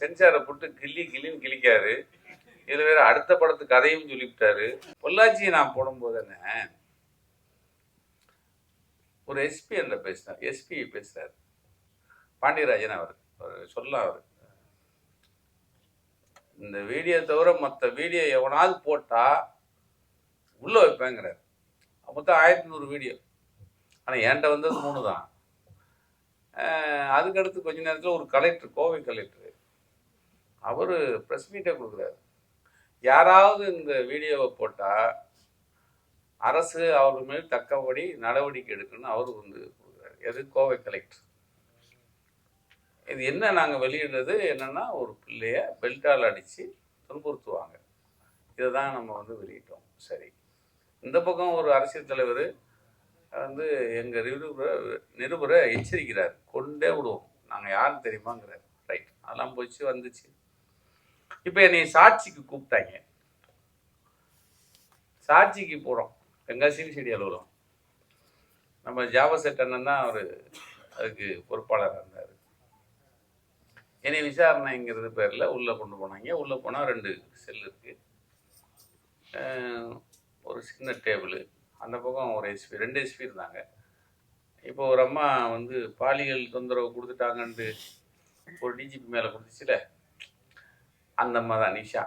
சென்சாரை போட்டு கிள்ளி கிள்ளின்னு கிழிக்காரு. இதில் வேற அடுத்த படத்து கதையும் சொல்லிவிட்டாரு. பொள்ளாச்சியை நான் போடும்போதுன்னு ஒரு எஸ்பி என்ற பேசினார். எஸ்பி பேசுகிறார் பாண்டியராஜன் அவர் அவர் சொல்லலாம் அவர். இந்த வீடியோ தவிர மற்ற வீடியோ எவனாவது போட்டால் உள்ளே வைப்பேங்கிறார். மொத்தம் ஆயிரத்தி நூறு வீடியோ. ஆனால் என்கிட்ட வந்தது மூணு தான் அதுக்கடுத்து கொஞ்ச நேரத்தில் ஒரு கலெக்டர் கோவை கலெக்டர் அவர் ப்ரெஸ் மீட்டை கொடுக்குறாரு. யாராவது இந்த வீடியோவை போட்டால் அரசு அவர் மேல் தக்கபடி நடவடிக்கை எடுக்கணும்னு அவர் வந்து கொடுக்குறாரு. எது? கோவை கலெக்டர் இது என்ன நாங்கள் வெளியிடுறது? என்னென்னா ஒரு பிள்ளைய பெல்ட்டால் அடித்து துன்புறுத்துவாங்க. இதை தான் நம்ம வந்து வெளியிட்டோம். சரி. இந்த பக்கம் ஒரு அரசியல் தலைவர் வந்து எங்கள் நிருபரை நிருபரை எச்சரிக்கிறார். கொண்டே விடுவோம். நாங்கள் யாரும் தெரியுமாங்கிறார். ரைட் அதெல்லாம் போச்சு வந்துச்சு. இப்போ என்னை சாட்சிக்கு கூப்பிட்டாங்க. சாட்சிக்கு போகிறோம் எங்கள் செடி அலுவலகம். நம்ம ஜாவசெட் அண்ணன் தான் அவர் அதுக்கு பொறுப்பாளராக இருந்தார். என்னை விசாரணைங்கிறது பேரில் உள்ளே கொண்டு போனாங்க. உள்ளே போனால் ரெண்டு செல் இருக்குது ஒரு சின்ன டேபிள். அந்த பக்கம் ஒரு எஸ்பி ரெண்டு எஸ்பி இருந்தாங்க. இப்போ ஒரு அம்மா வந்து பாலியல் தொந்தரவு கொடுத்துட்டாங்கன்ட்டு ஒரு டிஜிபி மேலே கொடுத்துச்சுல. அந்த அம்மா தான் நிஷா.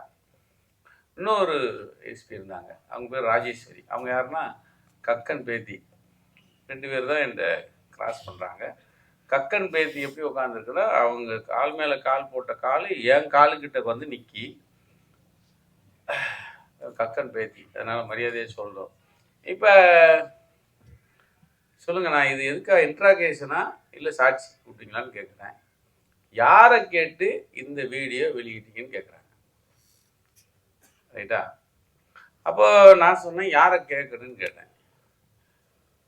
இன்னொரு எஸ்பி இருந்தாங்க. அவங்க பேர் ராஜேஸ்வரி. அவங்க யாருன்னா கக்கன் பேத்தி. ரெண்டு பேர் தான் என்கிட்ட கிராஸ் பண்ணுறாங்க கக்கன் பேத்தி எப்படி உட்காந்துருக்குன்னா அவங்க கால் மேலே கால் போட்ட கால் என் காலுக்கிட்ட வந்து நிற்கி கக்கன் பேத்தி. அதனால் மரியாதையை சொல்கிறோம் இப்போ சொல்லுங்கள் நான் இது எதுக்காக இன்ட்ராகேஷனா இல்லை சாட்சி கூப்பிட்டீங்களான்னு கேட்குறேன் யாரை கேட்டு இந்த வீடியோ வெளியிட்டீங்கன்னு கேட்குறாங்க ரைட்டா அப்போ நான் சொன்னேன் யாரை கேட்குறேன்னு கேட்டேன்.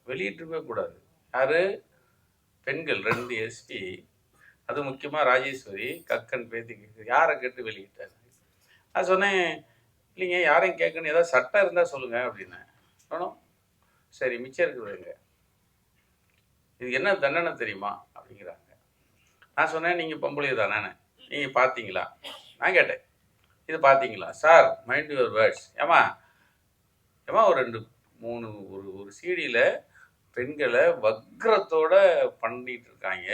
வெளியிட்டிருக்கவே கூடாது. யார்? பெண்கள் ரெண்டு எஸ்பி அது முக்கியமாக ராஜேஸ்வரி கக்கன் பேத்தி கேட்குது யாரை கேட்டு வெளியிட்டாங்க நான் சொன்னேன் இல்லைங்க யாரையும் கேட்கணும். ஏதாவது சட்டம் இருந்தால் சொல்லுங்கள் அப்படின்னேன் ஆனும் சரி மிச்சம் இருக்குதுங்க இது என்ன தண்டனை தெரியுமா? அப்படிங்கிறாங்க. நான் சொன்னேன் நீங்கள் பொம்பளை தானே? நீங்கள் பார்த்தீங்களா நான் கேட்டேன். இது பார்த்தீங்களா சார் மைண்ட் யுவர் வேர்ட்ஸ் ஏமா ஏமா ஒரு ரெண்டு மூணு ஒரு ஒரு சீடியில் பெண்களை வக்ரத்தோட பண்ணிட்டு இருக்காங்க.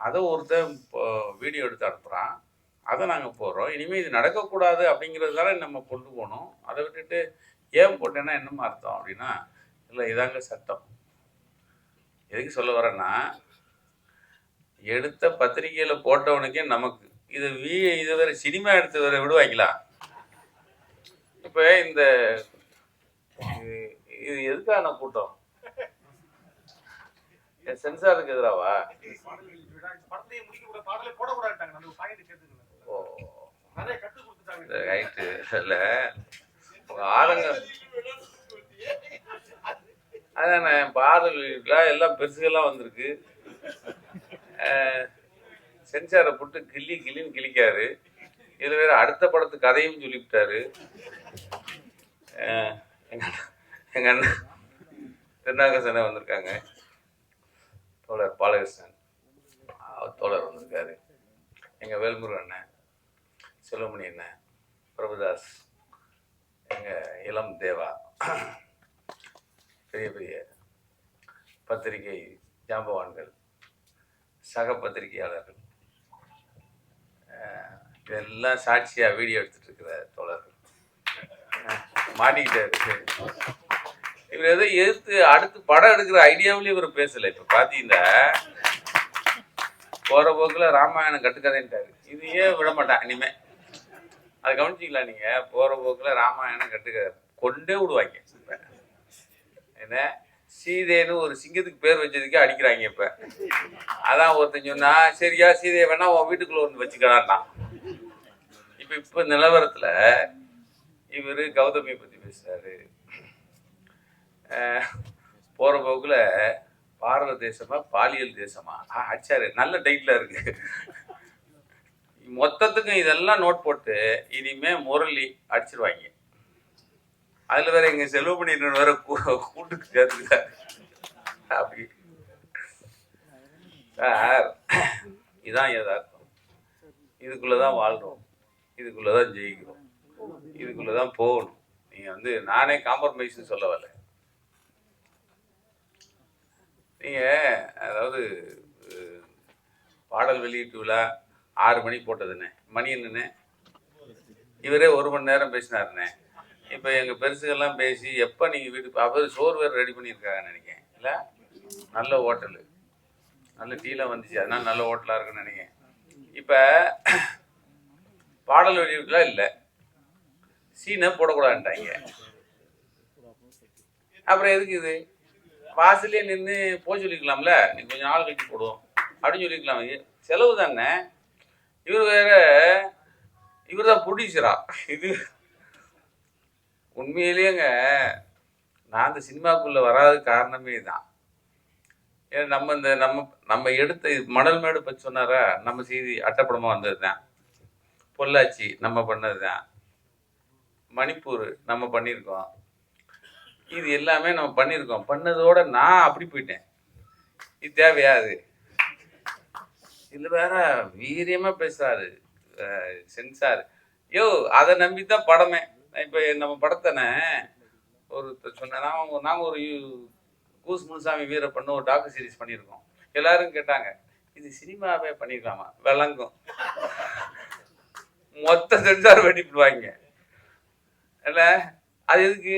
அதை ஒருத்தன் வீடியோ எடுத்து அனுப்புகிறான் அதை நாங்கள் போடுறோம். இனிமேல் இது நடக்கக்கூடாது அப்படிங்கிறது தானே நம்ம கொண்டு போகணும் அதை விட்டுட்டு ஏன் போட்டேன்னா என்னமா அர்த்தம் அப்படின்னா இல்லை இதாங்க சட்டம். எதுக்கு சொல்ல வரேன்னா எடுத்த பத்திரிகையில் போட்டவனுக்கே நமக்கு இது வீ இது வேறு சினிமா எடுத்து வேற விடுவாங்களா? இப்போ இந்த இது- இது எதுக்கான கூட்டம்? சென்சாருக்கு எதிராவா? ஓ. ரைட்டு இல்லை. ஆளுங்க. அதானே எல்லாம் பெருசுகள்லாம் வந்திருக்கு. சென்சாரை போட்டு கிள்ளி கிள்ளின்னு கிழிக்காரு. இதில் வேற அடுத்த படத்து கதையும் சொல்லிவிட்டாரு. எங்கள் எங்க அண்ணன் திருநாகசனை வந்திருக்காங்க. தோழர் பாலகிருஷ்ணன். தோழர் வந்திருக்காரு. எங்கள் வேல்முருகன் அண்ணன் செல்வமணி அண்ணன் பிரபுதாஸ் எங்கள் இளம் தேவா பெரிய பெரிய பத்திரிகை ஜாம்பவான்கள். சக பத்திரிகையாளர்கள். இதெல்லாம் சாட்சியாக வீடியோ எடுத்துட்டு இருக்கிற தோழர்கள். மாட்டிக்கிட்டாரு. இவர் எதோ எதிர்த்து அடுத்து படம் எடுக்கிற ஐடியாவிலேயே இவர் பேசலை. இப்போ பார்த்தீங்கன்னா போகிற போக்கில் ராமாயணம் கட்டுக்கதைன்ட்டாரு. இதையே விட மாட்டான் இனிமே. அதை கவனிச்சிங்களா நீங்கள் போகிற போக்கில் ராமாயணம் கட்டுக்கதை கொண்டே விடுவாங்க. என்ன? சீதைன்னு ஒரு சிங்கத்துக்கு பேர் வச்சதுக்கே அடிக்கிறாங்க இப்ப. அதான் ஒருத்தன் சொன்னா சரியா சீதையை வேணா உன் வீட்டுக்குள்ள ஒன்று வச்சுக்கலான்டான் இப்ப இப்ப நிலவரத்துல இவர் கௌதமியை பத்தி பேசுறாரு. அஹ், போற போக்குல பாரத தேசமா பாலியல் தேசமா? ஆச்சாரு அடிச்சாரு. நல்ல டைட்டில் இருக்கு. மொத்தத்துக்கும் இதெல்லாம் நோட் போட்டு இனிமே முரளி அடிச்சிருவாங்க. அதுல வேற எங்க பண்ணிட்டு வேற கூட்டுக்கு சேர்த்துக்கிட்டாரு அப்படி. சார் இதான் யதார்த்தம். இதுக்குள்ளே தான் வாழ்கிறோம் இதுக்குள்ளே தான் ஜெயிக்கிறோம். இதுக்குள்ளே தான் போகணும். நீங்கள் வந்து நானே காம்ப்ரமைஸ்னு சொல்ல வரல. நீங்கள் அதாவது பாடல் வெளியீட்டு விழா ஆறு மணி போட்டதுண்ணே மணி என்னண்ணே இவரே ஒரு மணி நேரம் பேசினாருண்ணே இப்போ எங்கள் பெருசுகள்லாம் பேசி எப்போ நீங்கள் வீட்டு அவர் சோறு வேறு ரெடி பண்ணியிருக்காங்கன்னு நினைக்கிறேன். இல்லை? நல்ல ஹோட்டலு. நல்ல டீலாம் வந்துச்சு. அதனால் நல்ல ஹோட்டலாக இருக்குன்னு நினைக்கிறேன். இப்போ பாடல் வெளியீட்டுலாம் இல்லை. சீனை போடக்கூடாதுன்ட்டாங்க. அப்புறம் எதுக்கு இது? வாசலே நின்று போய் சொல்லிக்கலாம்ல. நீ கொஞ்சம் நாள் கழிச்சு போடுவோம். அப்படின்னு சொல்லிக்கலாம் செலவு தானே. இவர் வேற இவர் தான் ப்ரொடியூசரா இது உண்மையிலேயேங்க நான் இந்த சினிமாக்குள்ளே வராத காரணமே தான் ஏன்னா நம்ம இந்த நம்ம நம்ம எடுத்த இது மணல் மேடு பற்றி சொன்னாரா? நம்ம செய்தி அட்டப்படமாக வந்தது தான் பொள்ளாச்சி நம்ம பண்ணது தான் மணிப்பூர் நம்ம பண்ணியிருக்கோம். இது எல்லாமே நம்ம பண்ணியிருக்கோம். பண்ணதோட நான் அப்படி போயிட்டேன். இது தேவையா அது? வேற வீரியமாக பேசுகிறாரு சென்சார். யோ அதை நம்பி தான் படமே. இப்போ நம்ம படத்தானே ஒரு சொன்ன நாங்கள் நாங்கள் ஒரு கூஸ் முனுசாமி வீர பண்ண ஒரு டாக்கு சீரிஸ் பண்ணியிருக்கோம். எல்லாரும் கேட்டாங்க இது சினிமாவே பண்ணிருக்கலாமா? விளங்கும். மொத்த சென்சார் வெட்டிவிடுவாங்க இல்ல அது எதுக்கு?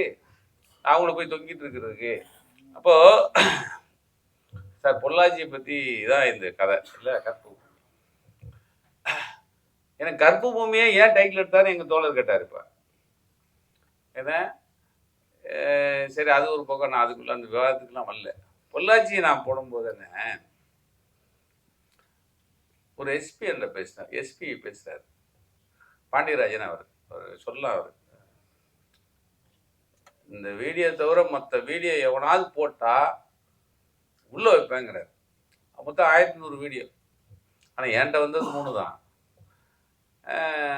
அவங்கள போய் தொங்கிட்டு இருக்கிறதுக்கு. அப்போ சார் பொள்ளாச்சியை பத்தி தான் இந்த கதை. இல்ல கற்பு. எனக்கு கற்பு பூமியே ஏன் டைட்டில் எடுத்தாரு எங்க தோழர் கேட்டார் இப்ப. ஏன்னா சரி அது ஒரு பக்கம். நான் அதுக்குள்ளே அந்த விவாதத்துக்குலாம் வரல. பொள்ளாச்சியை நான் போடும்போது என்ன? ஒரு எஸ்பி என்ற பேசினார். எஸ்பி பேசுகிறார் பாண்டியராஜன் அவர். அவர் சொல்லலாம் அவர். இந்த வீடியோ தவிர மற்ற வீடியோ எவனாவது போட்டால் உள்ளே வைப்பேங்கிறார். மொத்தம் ஆயிரத்தி நூறு வீடியோ. ஆனால் என்கிட்ட வந்தது மூணு தான்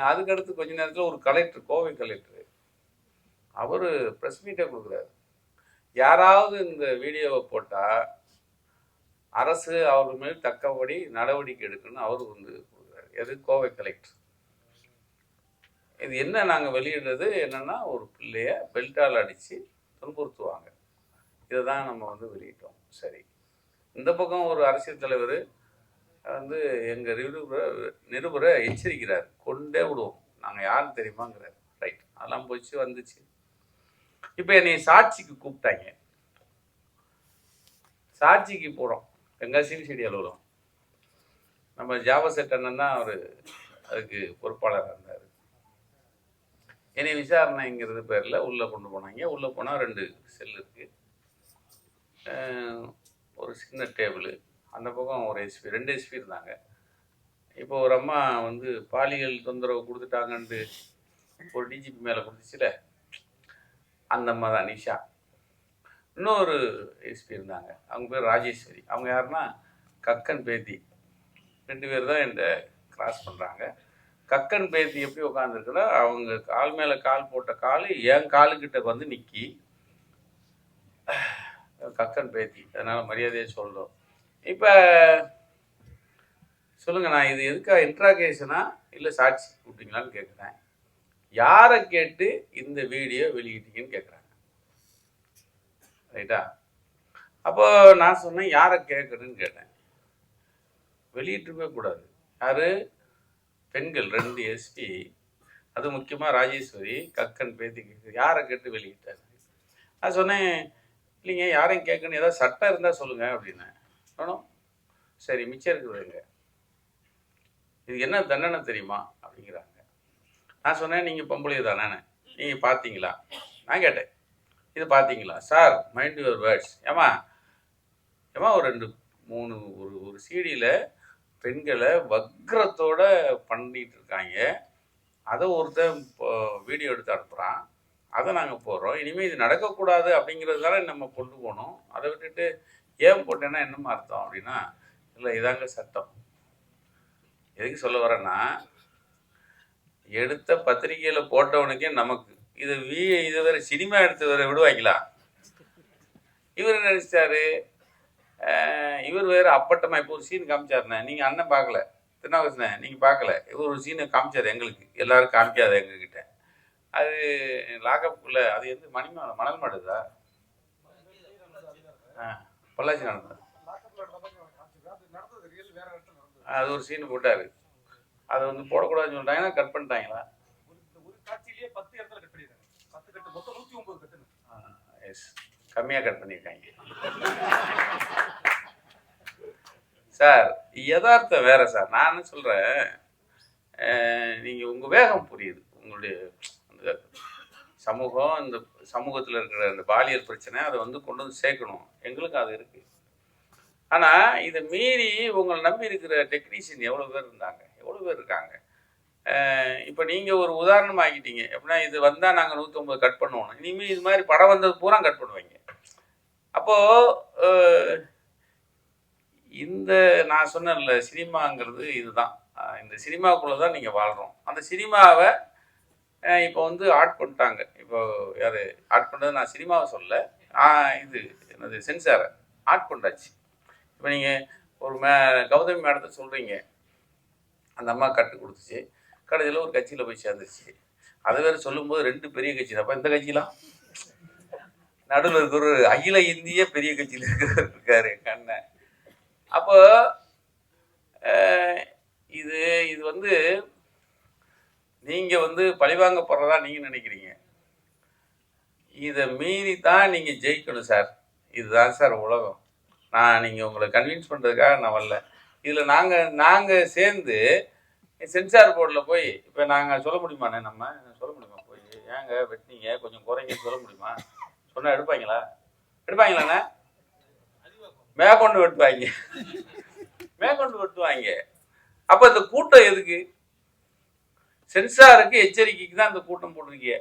அதுக்கடுத்து கொஞ்ச நேரத்தில் ஒரு கலெக்டர் கோவை கலெக்டர் அவர் ப்ரெஸ் மீட்டை கொடுக்குறாரு. யாராவது இந்த வீடியோவை போட்டால் அரசு அவர் மேல் தக்கபடி நடவடிக்கை எடுக்கணும்னு அவர் வந்து கொடுக்குறாரு. எது? கோவை கலெக்டர் இது என்ன நாங்கள் வெளியிடுறது? என்னென்னா ஒரு பிள்ளைய பெல்ட்டால் அடித்து துன்புறுத்துவாங்க. இதை தான் நம்ம வந்து வெளியிட்டோம். சரி. இந்த பக்கம் ஒரு அரசியல் தலைவர் வந்து எங்கள் நிருபரை நிருபரை எச்சரிக்கிறார். கொண்டே விடுவோம். நாங்கள் யார் தெரியுமாங்கிறார். ரைட் அதெல்லாம் போச்சு வந்துச்சு. இப்போ என்னை சாட்சிக்கு கூப்பிட்டாங்க. சாட்சிக்கு போகிறோம் எங்கள் சிபிசிடி அலுவலகம். நம்ம ஜாவசெட் அண்ணன் தான் அவர். அதுக்கு பொறுப்பாளராக இருந்தார். என்னை விசாரணைங்கிறது பேரில் உள்ளே கொண்டு போனாங்க. உள்ளே போனால் ரெண்டு செல் இருக்குது ஒரு சின்ன டேபிள் அந்த பக்கம் ஒரு எஸ்பி ரெண்டு எஸ்பி இருந்தாங்க. இப்போ ஒரு அம்மா வந்து பாலியல் தொந்தரவு கொடுத்துட்டாங்கன்ட்டு ஒரு டிஜிபி மேலே கொடுத்துச்சுல. அந்த அம்மா தான் நிஷா. இன்னொரு எஸ்பி இருந்தாங்க. அவங்க பேர் ராஜேஸ்வரி. அவங்க யாருன்னா கக்கன் பேத்தி. ரெண்டு பேர் தான் என்கிட்ட கிராஸ் பண்ணுறாங்க கக்கன் பேத்தி எப்படி உட்காந்துருக்குன்னா அவங்க கால் மேலே கால் போட்ட கால் என் காலுக்கிட்ட வந்து நிற்கி கக்கன் பேத்தி. அதனால் மரியாதையாக சொல்கிறோம் இப்போ சொல்லுங்கள் நான் இது எதுக்காக இன்ட்ராகேஷனா இல்லை சாட்சி கூப்பிட்டீங்களான்னு கேட்குறேன் யாரை கேட்டு இந்த வீடியோ வெளியிட்டீங்கன்னு கேட்குறாங்க ரைட்டா? அப்போ நான் சொன்னேன் யாரை கேட்குறேன்னு கேட்டேன். வெளியிட்டிருக்கவே கூடாது. யாரு? பெண்கள் ரெண்டு எஸ்பி அது முக்கியமாக ராஜேஸ்வரி கக்கன் பேத்தி கேட்குது யாரை கேட்டு வெளியிட்டாரு? நான் சொன்னேன் இல்லைங்க யாரையும் கேட்கணும் ஏதாவது சட்டம் இருந்தால் சொல்லுங்கள் அப்படின்னேன் வேணும் சரி மிச்சம் இருக்குதுங்க இது என்ன தண்டனை தெரியுமா? அப்படிங்கிறாங்க. நான் சொன்னேன் நீங்கள் பொம்பளை தானே? நீங்கள் பார்த்தீங்களா நான் கேட்டேன். இது பார்த்தீங்களா சார் மைண்ட் யுவர் வேர்ட்ஸ் ஏமா ஏமா ஒரு ரெண்டு மூணு ஒரு ஒரு சீடியில் பெண்களை வக்ரத்தோட பண்ணிட்டு இருக்காங்க. அதை ஒருத்தன் இப்போ வீடியோ எடுத்து அனுப்புகிறான் அதை நாங்கள் போடுறோம். இனிமேல் இது நடக்கக்கூடாது அப்படிங்கிறது தானே நம்ம கொண்டு போகணும் அதை விட்டுட்டு ஏன் போட்டேன்னா என்னமா அர்த்தம் அப்படின்னா இல்லை இதாங்க சட்டம். எதுக்கு சொல்ல வரேன்னா எடுத்த பத்திரிக்கையில் போட்டவனுக்கே நமக்கு. இது வீ இது வேற சினிமா எடுத்து வேற விடுவாங்களா? இவர் நினைச்சாரு அஹ் இவர் வேற அப்பட்டமா இப்போ ஒரு சீன் காமிச்சாருண்ணே. நீங்கள் அண்ணன் பார்க்கல. திருநாவுக்கரசனே நீங்கள் பார்க்கல. இவர் ஒரு சீனை காமிச்சார் எங்களுக்கு. எல்லாரும் காமிக்காத எங்ககிட்ட. அது லாகப்புக்குள்ள அது எந்த மணிமா மணல் மாடுதா? ஆ பொள்ளாச்சி நடந்தது. அது ஒரு சீன் போட்டார். அதை வந்து போடக்கூடாதுன்னு சொல்லிட்டாங்கன்னா கட் பண்ணிட்டாங்களா? எஸ் கம்மியாக கட் பண்ணியிருக்காங்க. சார் யதார்த்தம் வேற சார். நான் என்ன சொல்கிறேன் நீங்கள் உங்கள் வேகம் புரியுது. உங்களுடைய அந்த சமூகம் இந்த சமூகத்தில் இருக்கிற அந்த பாலியல் பிரச்சனை அதை வந்து கொண்டு வந்து சேர்க்கணும். எங்களுக்கு அது இருக்குது ஆனால் இதை மீறி உங்களை நம்பி இருக்கிற டெக்னீஷியன் எவ்வளோ பேர் இருந்தாங்க? எவ்வளோ பேர் இருக்காங்க? இப்போ நீங்கள் ஒரு உதாரணம் ஆகிட்டீங்க எப்படின்னா இது வந்தால் நாங்கள் நூற்றம்பது கட் பண்ணுவோம். இனிமேல் இது மாதிரி படம் வந்தது பூரா கட் பண்ணுவீங்க. அப்போது இந்த நான் சொன்னேன்ல சினிமாங்கிறது இதுதான். இந்த சினிமாவுக்குள்ளே தான் நீங்கள் வாழ்கிறோம் அந்த சினிமாவை இப்போ வந்து ஆட் பண்ணிட்டாங்க. இப்போ யார் ஆட் பண்ணது நான் சினிமாவை சொல்ல இது என்னது சென்சாரை ஆட் பண்ணாச்சு இப்போ நீங்கள் ஒரு மே கௌதமி மேடத்தை சொல்கிறீங்க அந்த அம்மா கட்டு கொடுத்துச்சு. கடைசியில் ஒரு கட்சியில் போய் சேர்ந்துச்சு அதை வேறு சொல்லும்போது ரெண்டு பெரிய கட்சி அப்போ இந்த கட்சிலாம் நடுவில் இருக்கிற ஒரு அகில இந்திய பெரிய கட்சியில் இருக்கிறவர் இருக்காரு கண்ணன் அப்போ இது இது வந்து நீங்கள் வந்து பழிவாங்கப்படுறதா நீங்கள் நினைக்கிறீங்க? இதை மீறி தான் நீங்கள் ஜெயிக்கணும் சார். இதுதான் சார் உலகம். நான் நீங்கள் உங்களை கன்வின்ஸ் பண்ணுறதுக்காக நான் வரல. இதில் நாங்கள் நாங்கள் சேர்ந்து சென்சார் போர்டில் போய் இப்போ நாங்கள் சொல்ல முடியுமாண்ணே நம்ம? சொல்ல முடியுமா போய்? ஏங்க வெட்டினீங்க கொஞ்சம் குறைங்கன்னு சொல்ல முடியுமா? சொன்னால் எடுப்பாங்களா? எடுப்பாங்களாண்ணே மேற்கொண்டு வெட்டுவாங்க. மேற்கொண்டு வெட்டுவாங்க. அப்போ இந்த கூட்டம் எதுக்கு? சென்சாருக்கு எச்சரிக்கைக்கு தான் இந்த கூட்டம் போட்டிருக்கீங்க.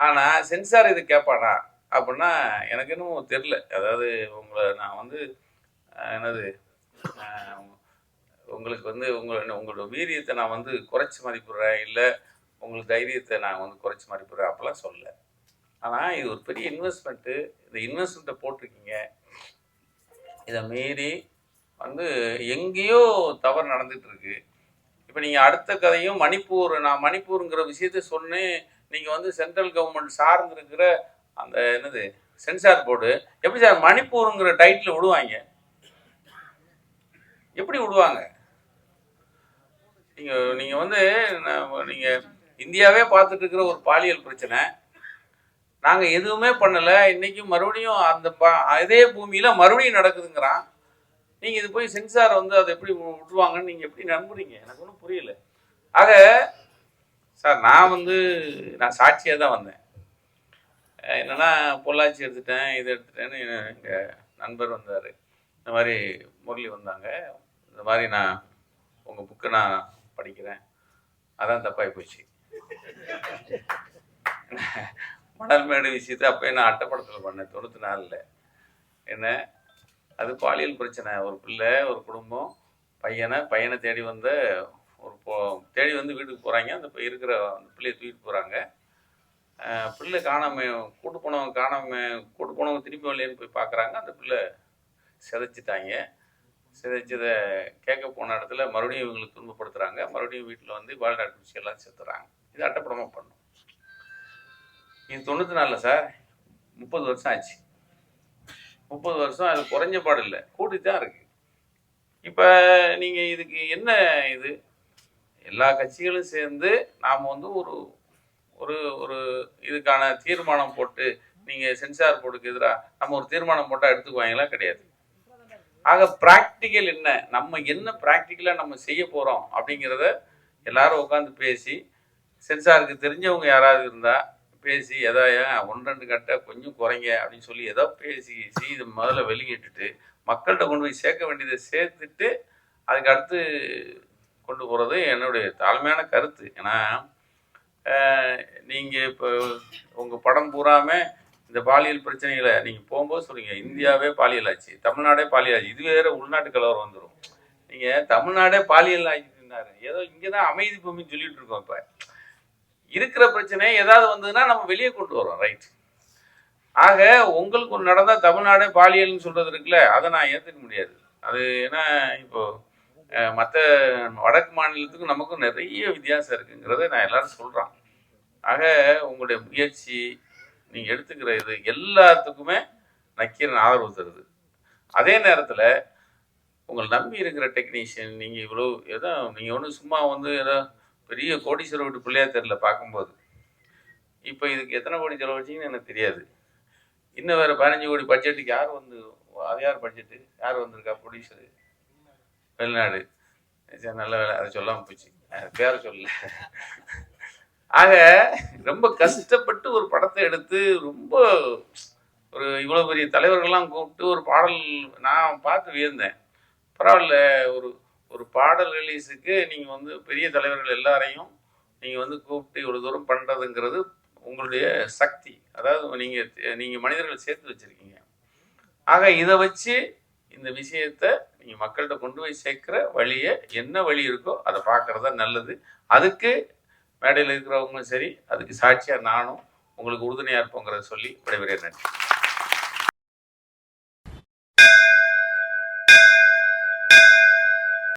ஆனால் சென்சார் இது கேட்பானா அப்படின்னா எனக்கு இன்னும் தெரில அதாவது உங்களை நான் வந்து என்னது உங்களுக்கு வந்து உங்களை உங்களோட வீரியத்தை நான் வந்து குறைச்சி மதிப்பிடுறேன் இல்லை உங்களுக்கு தைரியத்தை நான் வந்து குறைச்சி மதிப்பிடுறேன் அப்போல்லாம் சொல்லலை. ஆனால் இது ஒரு பெரிய இன்வெஸ்ட்மெண்ட்டு இந்த இன்வெஸ்ட்மெண்ட்டை போட்டிருக்கீங்க. இதை மீறி வந்து எங்கேயோ தவறு நடந்துட்டு இருக்கு இப்போ நீங்கள் அடுத்த கதையும் மணிப்பூர் நான் மணிப்பூருங்கிற விஷயத்த சொன்னேன் நீங்கள் வந்து சென்ட்ரல் கவர்மெண்ட் சார்ந்து இருக்கிற அந்த என்னது சென்சார் போர்டு எப்படி சார் மணிப்பூருங்கிற டைட்டில் விடுவாங்க? எப்படி விடுவாங்க? நீங்கள் நீங்கள் வந்து நீங்கள் இந்தியாவே பார்த்துட்டு இருக்கிற ஒரு பாலியல் பிரச்சனை. நாங்கள் எதுவுமே பண்ணலை. இன்றைக்கும் மறுபடியும் அந்த பா அதே பூமியில் மறுபடியும் நடக்குதுங்கிறான். நீங்கள் இது போய் சென்சார் வந்து அதை எப்படி விட்டுருவாங்கன்னு நீங்கள் எப்படி நம்புறீங்க? எனக்கு ஒன்றும் புரியல. ஆக சார் நான் வந்து நான் சாட்சியாக தான் வந்தேன். என்னென்னா என்னன்னா பொள்ளாச்சி எடுத்துட்டேன் இது எடுத்துட்டேன்னு எங்கள் நண்பர் வந்தார். இந்த மாதிரி முரளி வந்தாங்க. இந்த மாதிரி நான் உங்கள் புக்கை நான் படிக்கிறேன். அதான் தப்பாகி போச்சு. மணல்மேடு விஷயத்தை அப்போ நான் அட்டைப்படத்தில் பண்ணேன்? தொண்ணூற்றி நாலில். என்ன? அது பாலியல் பிரச்சனை. ஒரு பிள்ளை ஒரு குடும்பம் பையனை பையனை தேடி வந்த ஒரு போ தேடி வந்து வீட்டுக்கு போகிறாங்க அந்த இப்போ இருக்கிற அந்த பிள்ளையை தூக்கிட்டு போகிறாங்க பிள்ளை காணாம கூட்டு போனவங்க காணாம கூட்டு போனவங்க திருப்பி வரலையேன்னு போய் பார்க்குறாங்க அந்த பிள்ளை சிதைச்சிட்டாங்க. சிதைச்சதை கேட்க போன இடத்துல மறுபடியும் இவங்களுக்கு துன்பப்படுத்துகிறாங்க மறுபடியும் வீட்டில் வந்து வாழ்நாட்டு விஷயம் எல்லாம் செத்துறாங்க. இது அட்டப்படமாக பண்ணும். இது தொண்ணூற்றி நாலில் சார் முப்பது வருஷம் ஆச்சு. முப்பது வருஷம் அது குறைஞ்ச பாடு இல்லை. கூட்டி தான் இருக்குது இப்போ நீங்கள் இதுக்கு என்ன இது? எல்லா கட்சிகளும் சேர்ந்து நாம் வந்து ஒரு ஒரு ஒரு இதுக்கான தீர்மானம் போட்டு நீங்கள் சென்சார் போர்டுக்கு எதிராக நம்ம ஒரு தீர்மானம் போட்டால் எடுத்துக்குவாங்களா? கிடையாது. ஆக ப்ராக்டிக்கல் என்ன? நம்ம என்ன ப்ராக்டிக்கலாக நம்ம செய்ய போகிறோம் அப்படிங்கிறத எல்லாரும் உட்காந்து பேசி சென்சாருக்கு தெரிஞ்சவங்க யாராவது இருந்தால் பேசி ஏதோ ஏன் ஒன்று ரெண்டு கட்டை கொஞ்சம் குறைங்க அப்படின்னு சொல்லி ஏதோ பேசி செய்து முதல்ல வெளியிட்டுட்டு மக்கள்கிட்ட கொண்டு போய் சேர்க்க வேண்டியதை சேர்த்துட்டு அதுக்கு அடுத்து கொண்டு போகிறது என்னுடைய தாழ்மையான கருத்து. ஏன்னா நீங்கள் இப்போ உங்கள் படம் பூராமே இந்த பாலியல் பிரச்சனைகளை நீங்கள் போகும்போது சொல்றீங்க இந்தியாவே பாலியல் ஆச்சு தமிழ்நாடே பாலியல் ஆச்சு இது வேற உள்நாட்டு கலவரம் வந்துடும் நீங்கள் தமிழ்நாடே பாலியல் ஆச்சுன்னாரு ஏதோ இங்கே தான் அமைதி பூமின்னு சொல்லிட்டு இருக்கோம் இப்போ. இருக்கிற பிரச்சனை ஏதாவது வந்ததுன்னா நம்ம வெளியே கொண்டு வரோம் ரைட் ஆக உங்களுக்கு ஒன்று நடந்தால் தமிழ்நாடே பாலியல்னு சொல்கிறது இருக்குல்ல அதை நான் ஏற்றுக்க முடியாது. அது ஏன்னா இப்போது மற்ற வடக்கு மாநிலத்துக்கும் நமக்கும் நிறைய வித்தியாசம் இருக்குங்கிறத நான் எல்லாரும் சொல்கிறேன் ஆக உங்களுடைய முயற்சி நீங்கள் எடுத்துக்கிற இது எல்லாத்துக்குமே நக்கீரன் ஆதரவு தருது. அதே நேரத்தில் உங்களை நம்பி இருக்கிற டெக்னீஷியன் நீங்கள் இவ்வளோ ஏதோ நீங்கள் ஒன்றும் சும்மா வந்து ஏதோ பெரிய கோடீஸ்வரர் வீட்டு பிள்ளையாக தெரியல பார்க்கும்போது. இப்போ இதுக்கு எத்தனை கோடி செலவழிச்சிங்கன்னு எனக்கு தெரியாது. இன்னும் வேறு பதினஞ்சு கோடி பட்ஜெட்டுக்கு யார் வந்து அது யார் பட்ஜெட்டு? யார் வந்திருக்கா ப்ரொடியூசரு வெளிநாடு. சரி நல்ல வேலை. அதை சொல்லாமல் போச்சு. அது பேரை சொல்லல. ஆக ரொம்ப கஷ்டப்பட்டு ஒரு படத்தை எடுத்து ரொம்ப ஒரு இவ்வளோ பெரிய தலைவர்கள்லாம் கூப்பிட்டு ஒரு பாடல் நான் பார்த்து வியந்தேன். பரவாயில்ல ஒரு ஒரு பாடல் ரிலீஸுக்கு நீங்கள் வந்து பெரிய தலைவர்கள் எல்லாரையும் நீங்கள் வந்து கூப்பிட்டு இவ்வளோ தூரம் பண்ணுறதுங்கிறது உங்களுடைய சக்தி. அதாவது நீங்கள் நீங்கள் மனிதர்கள் சேர்த்து வச்சுருக்கீங்க. ஆக இதை வச்சு இந்த விஷயத்தை நீங்கள் மக்கள்கிட்ட கொண்டு போய் சேர்க்குற வழியை என்ன வழி இருக்கோ அதை பார்க்குறது தான் நல்லது. அதுக்கு மேடையில் இருக்கிறவங்களும் சரி அதுக்கு சாட்சியாக நானும் உங்களுக்கு உறுதுணையாக இருப்போங்கிறத சொல்லி விடைபெறுகிறேன். நன்றி.